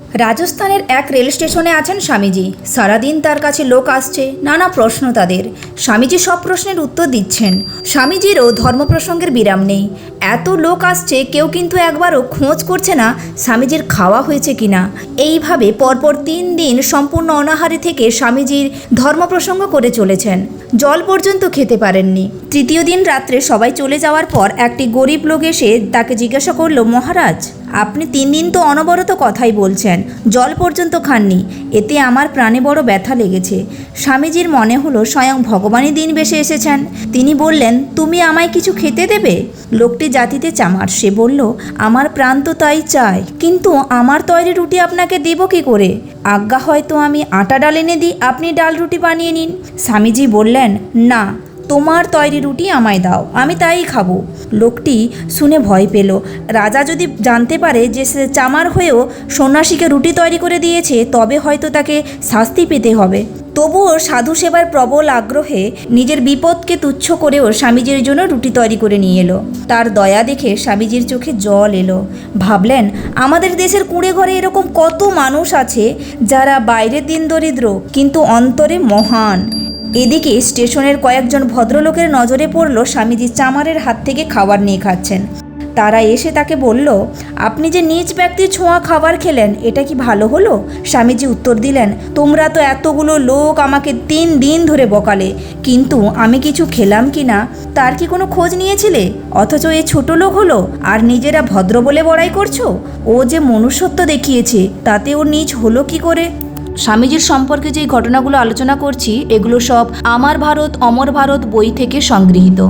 রাজস্থানের এক রেল স্টেশনে আছেন স্বামীজি। সারাদিন তার কাছে লোক আসছে, নানা প্রশ্ন তাদের। স্বামীজি সব প্রশ্নের উত্তর দিচ্ছেন। স্বামীজিরও ধর্ম প্রসঙ্গের বিরাম নেই। এত লোক আসছে, কেউ কিন্তু একবারও খোঁজ করছে না স্বামীজির খাওয়া হয়েছে কিনা। এইভাবে পরপর তিন দিন সম্পূর্ণ অনাহারে থেকে স্বামীজির ধর্ম প্রসঙ্গ করে চলেছেন। জল পর্যন্ত খেতে পারেননি। তৃতীয় দিন রাত্রে সবাই চলে যাওয়ার পর একটি গরিব লোক এসে তাকে জিজ্ঞাসা করল, মহারাজ আপনি তিন দিন তো অনবরত কথাই বলছেন, জল পর্যন্ত খাননি, এতে আমার প্রাণে বড় ব্যথা লেগেছে। স্বামীজির মনে হলো স্বয়ং ভগবানই দিন বেশে এসেছেন। তিনি বললেন, তুমি আমায় কিছু খেতে দেবে? লোকটি জাতিতে চামার, সে বলল, আমার প্রাণ তো তাই চায়, কিন্তু আমার তৈরি রুটি আপনাকে দেব কি করে? আজ্ঞা হয়তো আমি আটা ডাল এনে দিই, আপনি ডাল রুটি বানিয়ে নিন। স্বামীজি বললেন, না তোমার তৈরি রুটি আমায় দাও, আমি তাই খাব। লোকটি শুনে ভয় পেল। রাজা যদি জানতে পারে যে সে চামার হয়েও সন্ন্যাসীকে রুটি তৈরি করে দিয়েছে, তবে হয়তো তাকে শাস্তি পেতে হবে। তবুও সাধু সেবার প্রবল আগ্রহে নিজের বিপদকে তুচ্ছ করেও স্বামীজির জন্য রুটি তৈরি করে নিয়ে এলো। তার দয়া দেখে স্বামীজির চোখে জল এলো। ভাবলেন, আমাদের দেশের কুঁড়ে ঘরে এরকম কত মানুষ আছে যারা বাইরের দিন দরিদ্র, কিন্তু অন্তরে মহান। এদিকে স্টেশনের কয়েকজন ভদ্রলোকের নজরে পড়ল স্বামীজি চামারের হাত থেকে খাবার নিয়ে খাচ্ছেন। তারা এসে তাকে বলল, আপনি যে নিজ ব্যক্তির ছোঁয়া খাবার খেলেন, এটা কি ভালো হলো? স্বামীজি উত্তর দিলেন, তোমরা তো এতগুলো লোক আমাকে তিন দিন ধরে বকালে, কিন্তু আমি কিছু খেলাম কি না? তার কি কোনো খোঁজ নিয়েছিলে? অথচ এ ছোট লোক হলো, আর নিজেরা ভদ্র বলে বড়াই করছ? ও যে মনুষ্যত্ব দেখিয়েছে, তাতে ও নিজ হলো কি করে? স্বামীজির সম্পর্কে যে ঘটনাগুলো আলোচনা করছি, এগুলো সব আমার ভারত, অমর ভারত বই থেকে সংগৃহীত।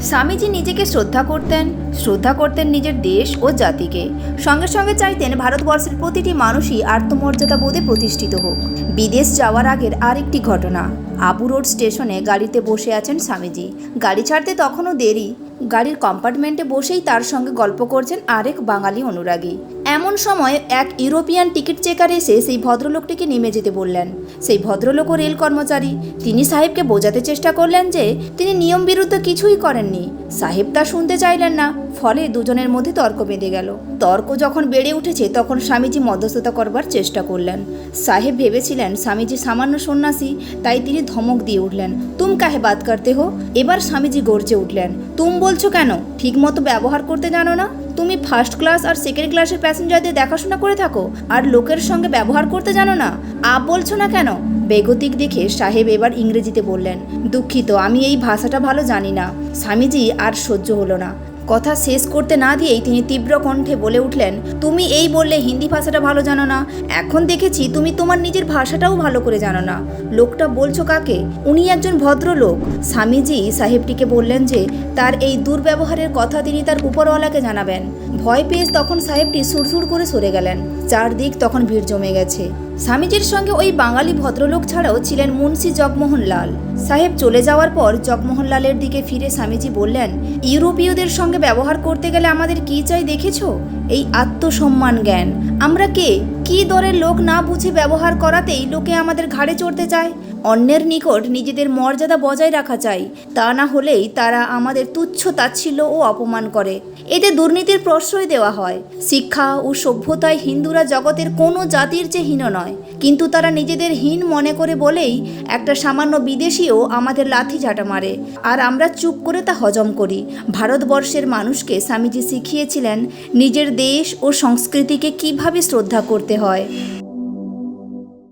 স্বামীজি নিজেকে শ্রদ্ধা করতেন শ্রদ্ধা করতেন নিজের দেশ ও জাতিকে। সঙ্গে সঙ্গে চাইতেন ভারতবর্ষের প্রতিটি মানুষই আত্মমর্যাদা বোধে প্রতিষ্ঠিত হোক। বিদেশ যাওয়ার আগের আরেকটি ঘটনা। আবু রোড স্টেশনে গাড়িতে বসে আছেন স্বামীজি। গাড়ি ছাড়তে তখনও দেরি। গাড়ির কম্পার্টমেন্টে বসেই তার সঙ্গে গল্প করছেন আরেক বাঙালি অনুরাগী। এমন সময় এক ইউরোপিয়ান টিকিট চেকার এসে সেই ভদ্রলোকটিকে নেমে যেতে বললেন। সেই ভদ্রলোকও রেল কর্মচারী, তিনি সাহেবকে বোঝাতে চেষ্টা করলেন যে তিনি নিয়ম বিরুদ্ধ কিছুই করেননি। সাহেব তা শুনতে চাইলেন না। ফলে দুজনের মধ্যে তর্ক বেঁধে গেল। তর্ক যখন বেড়ে উঠেছে, তখন স্বামীজি মধ্যস্থতা করবার চেষ্টা করলেন। সাহেব ভেবেছিলেন, স্বামীজি সামান্য সন্ন্যাসী, তাই তিনি ধমক দিয়ে উঠলেন, তুম কাহে বাদ করতে হো? এবার স্বামীজি গর্জে উঠলেন, তুম বলছো কেন? ঠিক মতো ব্যবহার করতে জানো না? তুমি ফার্স্ট ক্লাস আর সেকেন্ড ক্লাসের প্যাসেঞ্জারদের দেখাশোনা করে থাকো, আর লোকের সঙ্গে ব্যবহার করতে জানো না? আপ বলছো না কেন? বেগতিক দেখে সাহেব এবার ইংরেজিতে বললেন, দুঃখিত, আমি এই ভাষাটা ভালো জানি না। স্বামীজি আর সহ্য হলো না। কথা শেষ করতে না দিয়েই তিনি তীব্র কণ্ঠে বলে উঠলেন, তুমি এই বললে হিন্দি ভাষাটা ভালো জানো না। এখন দেখেছি তুমি তোমার নিজের ভাষাটাও ভালো করে জানো না। লোকটা বলছো কাকে? উনি একজন ভদ্রলোক। স্বামীজি সাহেবটিকে বললেন যে, তার এই দুর্ব্যবহারের কথা তিনি তার উপরওয়ালাকে জানাবেন। ভয় পেয়ে তখন সাহেবটি সুরসুর করে সরে গেলেন। চারদিক তখন ভিড় জমে গেছে। স্বামীজির সঙ্গে ওই বাঙালি ভদ্রলোক ছাড়াও ছিলেন মুন্সি জগমোহন লাল সাহেব চলে যাওয়ার পর জগমোহন লালের দিকে ফিরে স্বামীজি বললেন, ইউরোপীয়দের সঙ্গে ব্যবহার করতে গেলে আমাদের কি চাই দেখেছ? এই আত্মসম্মান জ্ঞান। আমরা কে? কি দরের লোক না বুঝে ব্যবহার করাতেই লোকে আমাদের ঘাড়ে চড়তে চায়? অন্যের নিকট নিজেদের মর্যাদা বজায় রাখা চাই। তা না হলেই তারা আমাদের তুচ্ছ তাচ্ছিল্য ও অপমান করে। এতে দুর্নীতির প্রশ্রয় দেওয়া হয়। শিক্ষা ও সভ্যতায় হিন্দুরা জগতের কোনো জাতির চেয়ে হীন নয়। কিন্তু তারা নিজেদের হীন মনে করে বলেই একটা সামান্য বিদেশিও আমাদের লাথি ঝাঁটা মারে। আর আমরা চুপ করে তা হজম করি। ভারতবর্ষের মানুষকে স্বামীজি শিখিয়েছিলেন নিজের দেশ ও সংস্কৃতিকে কীভাবে শ্রদ্ধা করতে হয়।